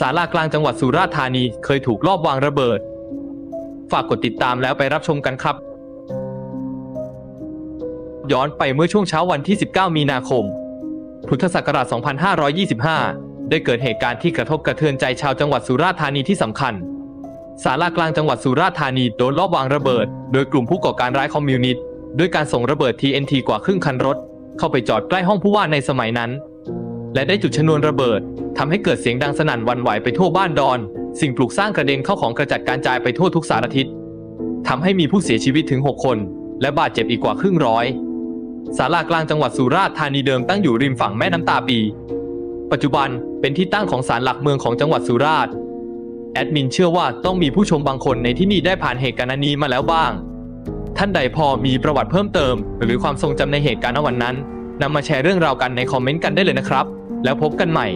ศาลากลางจังหวัดสุราษฎร์ธานีเคยถูกลอบวางระเบิด ฝากกดติดตามแล้วไปรับชมกันครับ ย้อนไปเมื่อช่วงเช้าวันที่ 19 มีนาคม พุทธศักราช 2525 ได้เกิดเหตุการณ์ที่กระทบกระเทือนใจชาวจังหวัดสุราษฎร์ธานีที่สำคัญศาลากลางจังหวัดสุราษฎร์ธานีโดนลอบวางระเบิด โดยกลุ่มผู้ก่อการร้ายคอมมิวนิสต์ด้วยการส่งระเบิด TNT กว่าครึ่งคันรถ เข้าไปจอดใกล้ห้องผู้ว่าในสมัยนั้น และได้จุดชนวนระเบิดทำให้เกิดเสียงดังสนั่นวันไหวไปทั่วบ้านดอน สิ่งปลูกสร้างกระเด็นเข้าของกระจัดการจายไปทั่วทุกสารทิศทำให้มีผู้เสียชีวิตถึง 6 คน และบาดเจ็บอีกกว่าครึ่งร้อยศาลากลางจังหวัดสุราษฎร์ธานีเดิมตั้งอยู่ริมฝั่งแม่น้ำตาปี ปัจจุบันเป็นที่ตั้งของศาลหลักเมืองของจังหวัดสุราษฎร์แอดมินเชื่อว่าต้องมีผู้ชมบางคนในที่นี่ได้ผ่านเหตุการณ์นี้มาแล้วบ้าง ท่านใดพอมีประวัติเพิ่มเติม หรือความทรงจำในเหตุการณ์วันนั้น นำมาแชร์เรื่องราวกันในคอมเมนต์กันได้เลยนะครับ แล้วพบกันใหม่